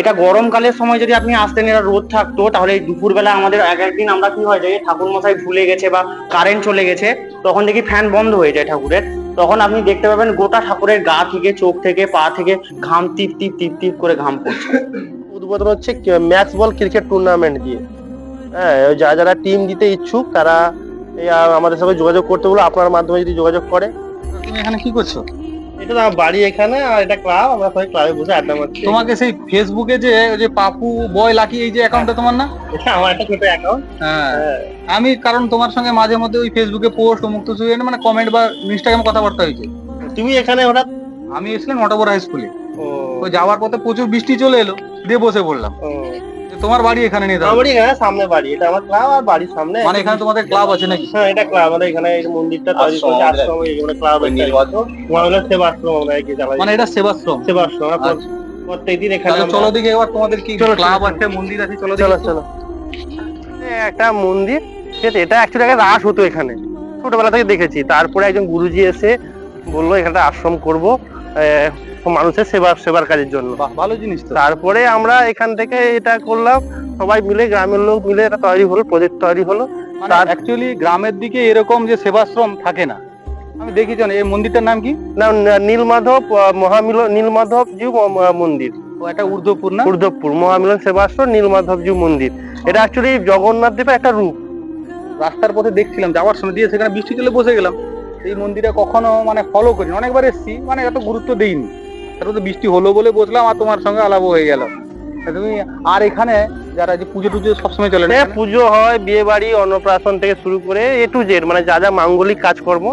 এটা গরমকালের সময় যদি আপনি আসতেন এটা রোদ থাকতো তাহলে এই দুপুরবেলা আমাদের এক একদিন আমরা কি হয় যে ঠাকুর মশাই ভুলে গেছে বা কারেন্ট চলে গেছে তখন দেখি ফ্যান বন্ধ হয়ে যায় ঠাকুরের। তখন আপনি দেখতে পাবেন গোটা ঠাকুরের গা থেকে চোখ থেকে পা থেকে ঘাম টিপ টিপ টিপ টিপ করে ঘাম পড়ছে। উদ্বোধন হচ্ছে ম্যাচ বল ক্রিকেট টুর্নামেন্ট দিয়ে। হ্যাঁ ওই যারা যারা টিম দিতে ইচ্ছুক তারা আমাদের সঙ্গে যোগাযোগ করতে বলো আপনার মাধ্যমে যদি যোগাযোগ করে। তুমি এখানে কি করছ? এটা তো আমার বাড়ি এখানে আর এটা ক্লাব আমরা সবাই ক্লাবে বসে আড্ডা মারছি। তোমাকে সেই ফেসবুকে যে ওই যে পাপু বয় লাকি এই যে অ্যাকাউন্টটা তোমার না? আমার একটা ছোট অ্যাকাউন্ট হ্যাঁ। আমি কারণ তোমার সঙ্গে মাঝে মধ্যে ওই ফেসবুকে পোস্ট মুক্ত মানে কমেন্ট বা ইনস্টাগ্রাম কথাবার্তা হয়েছে। তুমি এখানে হঠাৎ আমি এসেছিলাম নটাবর হাই স্কুলে ও, ওই যাওয়ার পথে প্রচুর বৃষ্টি চলে এলো দিয়ে বসে পড়লাম। তোমার বাড়ি এখানে নিয়ে আমার বাড়ি এখানে সামনে বাড়ি। এটা আমার ক্লাব আর বাড়ির সামনে। মানে এখানে তোমাদের ক্লাব আছে নাকি? হ্যাঁ এটা ক্লাব। আমাদের এখানে এই মন্দিরটা তৈরি করেছে। আশ্রম এখানে ক্লাব মহাবিলাস সেবাশ্রম আমরা কি চালাই মানে এটা সেবাশ্রম? সেবাশ্রম। আচ্ছা। প্রত্যেকদিন এখানে চলো দিকে এবার তোমাদের কি ক্লাব আছে মন্দির আছে চলো চলো চলো। একটা মন্দির। ঠিক আছে এটা অ্যাকচুয়ালি আগে রাস হতো এখানে। ছোটবেলা থেকে দেখেছি। তারপরে একজন গুরুজি এসে বলল এখানে আশ্রম করব। আহ, মানুষের সেবা সেবার কাজের জন্য। বাহ ভালো জিনিস তারপরে আমরা এখান থেকে এটা করলাম সবাই মিলে গ্রামের লোক মিলে এটা তৈরি হলো প্রজেক্ট তৈরি হলো। মানে তার- অ্যাকচুয়ালি গ্রামের দিকে এরকম যে সেবাশ্রম থাকে না। আমি দেখেছি না, এই মন্দিরটার নাম কি? না নীলমাধব আহ, মহামিলন নীলমাধব জিউ মন্দির। ও একটা ঊর্ধ্বপুর না? উর্ধবপুর মহামিলন সেবাশ্রম নীলমাধব জিউ মন্দির এটা অ্যাকচুয়ালি জগন্নাথ দেবের একটা রূপ। রাস্তার পথে দেখছিলাম যাওয়ার সময় দিয়ে সেখানে বৃষ্টি চলে বসে গেলাম। এই মন্দিরে কখনো মানে ফলো করিনি। অনেকবার এসেছি মানে এত গুরুত্ব দেইনি। তারপর তো বৃষ্টি হলো বলে বসলাম আর তোমার সঙ্গে আলাপ হয়ে গেল। তুমি আর এখানে যারা যে পুজো টুজো সবসময় চলে না হ্যাঁ পুজো হয় বিয়ে বাড়ি অন্নপ্রাশন থেকে শুরু করে এ টু জেড মানে যা যা মাঙ্গলিক কাজকর্ম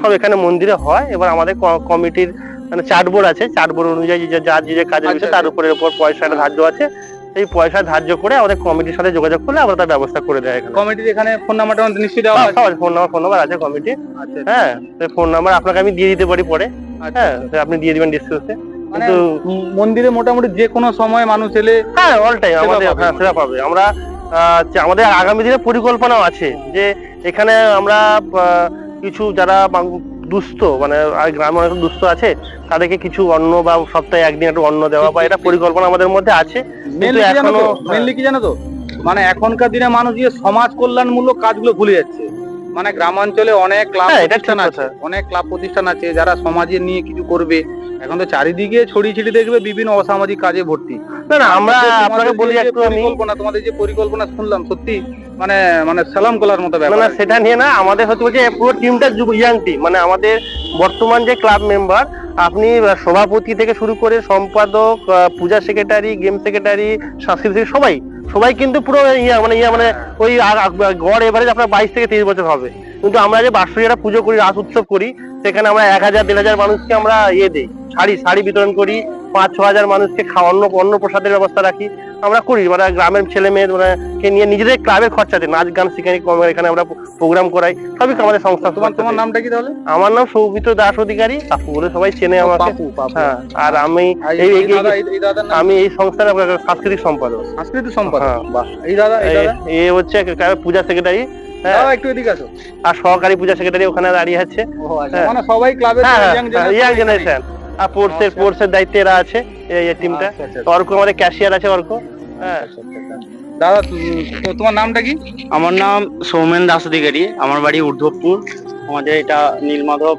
সব এখানে মন্দিরে হয়। এবার আমাদের কমিটির মানে চার্টবোর্ড আছে চার্টবোর্ড অনুযায়ী যে যার যে যে কাজ আচ্ছা, হচ্ছে তার আচ্ছা। উপরে উপর পয়সাটা ধার্য আছে। সেই পয়সা ধার্য করে আমাদের কমিটির সাথে যোগাযোগ করলে আমরা তার ব্যবস্থা করে দেয় কমিটির এখানে ফোন নাম্বারটা নিশ্চয়ই দেওয়া আছে? ফোন নাম্বার ফোন নাম্বার আছে কমিটি আচ্ছা হ্যাঁ ফোন নাম্বার আপনাকে আমি দিয়ে দিতে পারি পরে। আচ্ছা হ্যাঁ আপনি দিয়ে দিবেন মানে কিন্তু মন্দিরে মোটামুটি যে কোনো সময় মানুষ এলে হ্যাঁ অল টাইম সেবা আমাদের হ্যাঁ সেবা পাবে। আমরা আমাদের আগামী দিনে পরিকল্পনাও আছে যে এখানে আমরা কিছু যারা দুস্থ মানে গ্রামে অনেক দুস্থ আছে তাদেরকে কিছু অন্ন বা সপ্তাহে একদিন একটু অন্ন দেওয়া বা এটা পরিকল্পনা আমাদের মধ্যে আছে। মেনলি কি জানো তো? এখনো-। মেনলি কি জানো তো? মানে এখনকার দিনে মানুষ যে সমাজ কল্যাণমূলক কাজগুলো ভুলে যাচ্ছে। মানে গ্রামাঞ্চলে অনেক ক্লাব হ্যাঁ, এটা প্রতিষ্ঠান আছে অনেক ক্লাব প্রতিষ্ঠান আছে যারা সমাজের নিয়ে কিছু করবে। এখন তো চারিদিকে ছড়িয়ে ছিটিয়ে দেখবে বিভিন্ন অসামাজিক কাজে ভর্তি। না না আমরা আপনাকে বলি একটু আমি পরিকল্পনা তোমাদের যে পরিকল্পনা শুনলাম সত্যি মানে মানে সালাম কলার মতো ব্যাপার না সেটা নিয়ে না আমাদের হচ্ছে বলছে পুরো টিমটা ইয়াং টিম মানে আমাদের বর্তমান যে ক্লাব মেম্বার আপনি সভাপতি থেকে শুরু করে সম্পাদক পূজা সেক্রেটারি গেম সেক্রেটারি সাংস্কৃতিক সবাই সবাই কিন্তু পুরো ইয়া মানে ইয়া মানে ওই গড় এভারেজ আপনার বাইশ থেকে তিরিশ বছর হবে। কিন্তু আমরা যে বার্ষিক একটা পুজো করি রাস উৎসব করি সেখানে আমরা এক হাজার দেড় হাজার মানুষকে আমরা ইয়ে দিই। শাড়ি শাড়ি বিতরণ করি পাঁচ ছ হাজার মানুষকে খাওয়া অন্ন অন্ন প্রসাদের ব্যবস্থা রাখি। আমরা করি মানে গ্রামের ছেলে মেয়ে মানে কে নিয়ে নিজেদের ক্লাবের খরচাতে নাচ গান শিখাই এখানে আমরা প্রোগ্রাম করাই। সবই আমাদের সংস্থা তোমার তোমার নামটা কি তাহলে? আমার নাম সৌমিত্র দাস অধিকারী। পাপু বলে সবাই চেনে আমাকে। পাপু হ্যাঁ আর আমি এই আমি এই সংস্থার সাংস্কৃতিক সম্পাদক। সাংস্কৃতিক সম্পাদক? হ্যাঁ এই দাদা এ হচ্ছে পূজা সেক্রেটারি। হ্যাঁ। একটু এদিকে আসো। আর সহকারী পূজা সেক্রেটারি ওখানে দাঁড়িয়ে আছে। আচ্ছা। মানে সবাই ক্লাবের ইয়াং জেনারেশন আর পোর্টসের আচ্ছা। পোর্টসের দায়িত্বে এরা আছে এই টিমটা আচ্ছা, আচ্ছা, অর্ক আমাদের ক্যাশিয়ার আছে অর্ক। হ্যাঁ। আচ্ছা, আচ্ছা, আচ্ছা। দাদা তোমার নামটা কি? আমার নাম সৌমেন দাস অধিকারী। আমার বাড়ি উর্ধবপুর আমাদের এটা নীলমাধব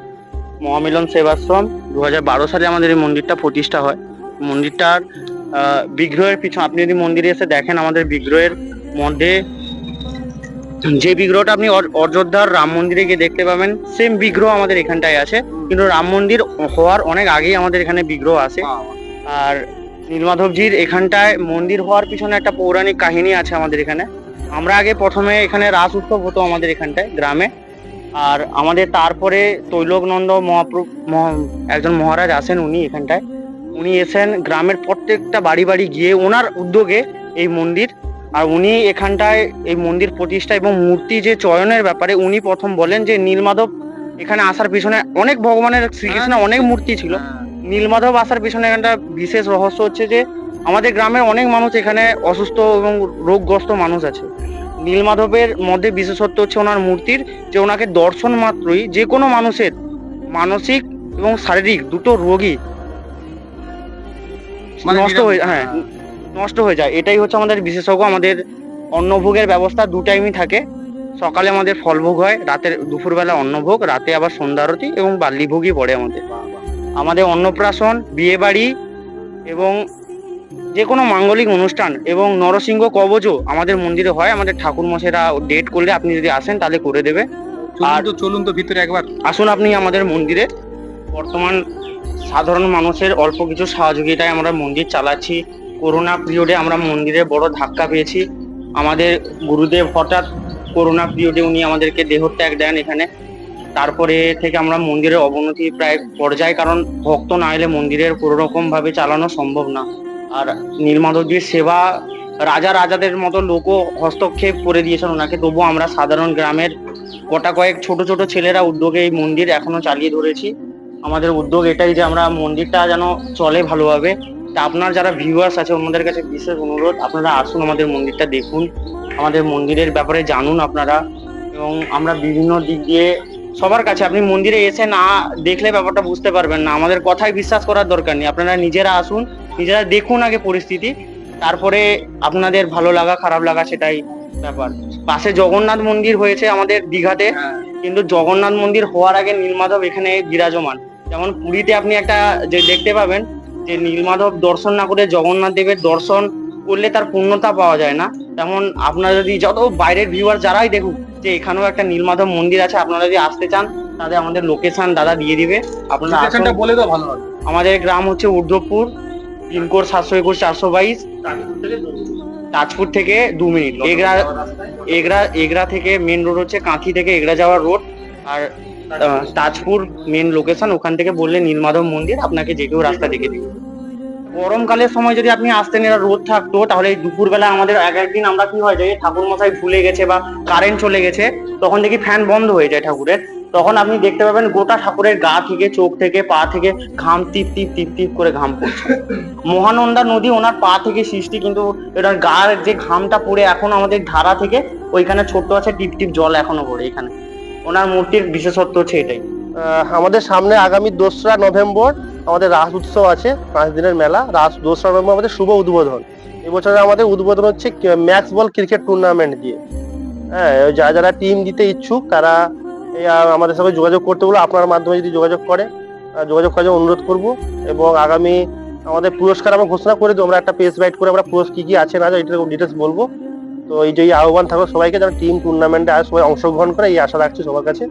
মহামিলন সেবাশ্রম। দু হাজার বারো সালে আমাদের এই মন্দিরটা প্রতিষ্ঠা হয়। মন্দিরটার আহ, বিগ্রহের পিছনে আপনি যদি মন্দিরে এসে দেখেন আমাদের বিগ্রহের মধ্যে যে বিগ্রহটা আপনি অযোধ্যার রাম মন্দিরে গিয়ে দেখতে পাবেন সেম বিগ্রহ আমাদের এখানটায় আছে। কিন্তু রাম মন্দির হওয়ার অনেক আগেই আমাদের এখানে বিগ্রহ আছে। আর নীলমাধবজির এখানটায় মন্দির হওয়ার পিছনে একটা পৌরাণিক কাহিনী আছে আমাদের এখানে। আমরা আগে প্রথমে এখানে রাস উৎসব হতো আমাদের এখানটায় গ্রামে। আর আমাদের তারপরে তৈলকনন্দ মহাপ্রভু মহা- একজন মহারাজ আসেন উনি এখানটায়। উনি এসেন গ্রামের প্রত্যেকটা বাড়ি বাড়ি গিয়ে ওনার উদ্যোগে এই মন্দির আর উনি এখানটায় এই মন্দির প্রতিষ্ঠা এবং মূর্তি যে চয়নের ব্যাপারে উনি প্রথম বলেন যে নীলমাধব এখানে আসার পিছনে অনেক ভগবানের শ্রীকৃষ্ণের অনেক মূর্তি ছিল। নীলমাধব আসার পিছনে এখানটা বিশেষ রহস্য হচ্ছে যে আমাদের গ্রামের অনেক মানুষ এখানে অসুস্থ এবং রোগগ্রস্ত মানুষ আছে। নীলমাধবের মধ্যে বিশেষত্ব হচ্ছে ওনার মূর্তির যে ওনাকে দর্শন মাত্রই যে কোনো মানুষের মানসিক এবং শারীরিক দুটো রোগী মানে নষ্ট হয়ে। হ্যাঁ। নষ্ট হয়ে যায়। এটাই হচ্ছে আমাদের বিশেষজ্ঞ আমাদের অন্নভোগের ব্যবস্থা দু টাইমই থাকে। সকালে আমাদের ফলভোগ হয় রাতের দুপুরবেলা অন্নভোগ রাতে আবার সন্ধ্যা আরতি এবং বাল্যভোগই পড়ে আমাদের। আমাদের অন্নপ্রাশন বিয়েবাড়ি এবং যে কোনো মাঙ্গলিক অনুষ্ঠান এবং নরসিংহ কবচও আমাদের মন্দিরে হয়। আমাদের ঠাকুর মশাইরা ডেট করলে আপনি যদি আসেন তাহলে করে দেবে। আর- চলুন তো ভিতরে একবার। আসুন আপনি আমাদের মন্দিরে। বর্তমান সাধারণ মানুষের অল্প কিছু সহযোগিতায় আমরা মন্দির চালাচ্ছি। করোনা পিরিয়ডে আমরা মন্দিরে বড় ধাক্কা পেয়েছি। আমাদের গুরুদেব হঠাৎ করোনা পিরিয়ডে উনি আমাদেরকে দেহত্যাগ দেন এখানে। তারপরে থেকে আমরা মন্দিরের অবনতি প্রায় পর্যায়ে, কারণ ভক্ত না এলে মন্দিরের কোনো রকম ভাবে চালানো সম্ভব না। আর নীলমাধবজির সেবা রাজা রাজাদের মতো লোকও হস্তক্ষেপ করে দিয়েছেন ওনাকে। তবুও আমরা সাধারণ গ্রামের গোটা কয়েক ছোট ছোট ছেলেরা উদ্যোগে এই মন্দির এখনও চালিয়ে ধরেছি। আমাদের উদ্যোগ এটাই যে আমরা মন্দিরটা যেন চলে ভালোভাবে। তা আপনার যারা ভিউয়ার্স আছে, ওনাদের কাছে বিশেষ অনুরোধ, আপনারা আসুন আমাদের মন্দিরটা দেখুন। আমাদের মন্দিরের ব্যাপারে জানুন আপনারা। এবং আমরা বিভিন্ন দিক দিয়ে, সবার কাছে, আপনি মন্দিরে এসে না দেখলে ব্যাপারটা বুঝতে পারবেন না। আমাদের কথায় বিশ্বাস করার দরকার নেই। আপনারা নিজেরা আসুন, নিজেরা দেখুন আগে পরিস্থিতি। তারপরে আপনাদের ভালো লাগা, খারাপ লাগা সেটাই ব্যাপার। পাশে জগন্নাথ মন্দির হয়েছে আমাদের দীঘাতে। কিন্তু জগন্নাথ মন্দির হওয়ার আগে নীলমাধব এখানে বিরাজমান। যেমন পুরীতে আপনি একটা যে দেখতে পাবেন যে নীলমাধব দর্শন না করে জগন্নাথ দেবের দর্শন করলে তার পূর্ণতা পাওয়া যায় না। তেমন আপনারা যদি যত বাইরের ভিউয়ার যারাই দেখুক যে এখানেও একটা নীলমাধব মন্দির আছে আপনারা যদি আসতে চান তাহলে আমাদের লোকেশন দাদা দিয়ে দিবে। আপনারা বলে দাও ভালো আমাদের গ্রাম হচ্ছে ঊর্ধ্বপুর পিনকোড সাতশো একুশ চারশো বাইশ। তাজপুর থেকে দু মিনিট। এগরা এগরা এগরা থেকে মেন রোড হচ্ছে কাঁথি থেকে এগরা যাওয়ার রোড আর তাজপুর মেন লোকেশন ওখান থেকে বললে নীলমাধব মন্দির, আপনাকে যে কেউ রাস্তা দেখে দিবে। গরমকালের সময় যদি আপনি আসতেন, এরা রোদ থাকতো, তাহলে দুপুরবেলা আমাদের এক একদিন আমরা কি হয় যে ঠাকুর মশাই ভুলে গেছে বা কারেন্ট চলে গেছে, তখন দেখি ফ্যান বন্ধ হয়ে যায় ঠাকুরের। তখন আপনি দেখতে পাবেন গোটা ঠাকুরের গা থেকে, চোখ থেকে, পা থেকে ঘাম টিপ টিপ টিপ টিপ করে ঘাম পড়ছে। মহানন্দা নদী ওনার পা থেকে সৃষ্টি, কিন্তু এটার গার যে ঘামটা পড়ে এখন আমাদের ধারা থেকে, ওইখানে ছোট্ট আছে টিপ টিপ জল এখনও পড়ে এখানে। ওনার মূর্তির বিশেষত্ব হচ্ছে এটাই। আমাদের সামনে আগামী দোসরা নভেম্বর আমাদের রাস উৎসব আছে, পাঁচ দিনের মেলা। রাস দোসরা নভেম্বর আমাদের শুভ উদ্বোধন। এবছরে আমাদের উদ্বোধন হচ্ছে ম্যাক্স বল ক্রিকেট টুর্নামেন্ট দিয়ে। হ্যাঁ যারা যারা টিম দিতে ইচ্ছুক, তারা আমাদের সঙ্গে যোগাযোগ করতে বলো, আপনার মাধ্যমে যদি যোগাযোগ করে যোগাযোগ করার অনুরোধ করব। এবং আগামী আমাদের পুরস্কার আমরা ঘোষণা করে দেবো, আমরা একটা পেজ রাইট করে আমরা পুরস্কার কি কি আছে না এটা ডিটেলস বলব। তো এই যে আহ্বান থাকো সবাইকে যেন টিম টুর্নামেন্টে আর সবাই অংশগ্রহণ করে, এই আশা রাখছি সবার কাছে।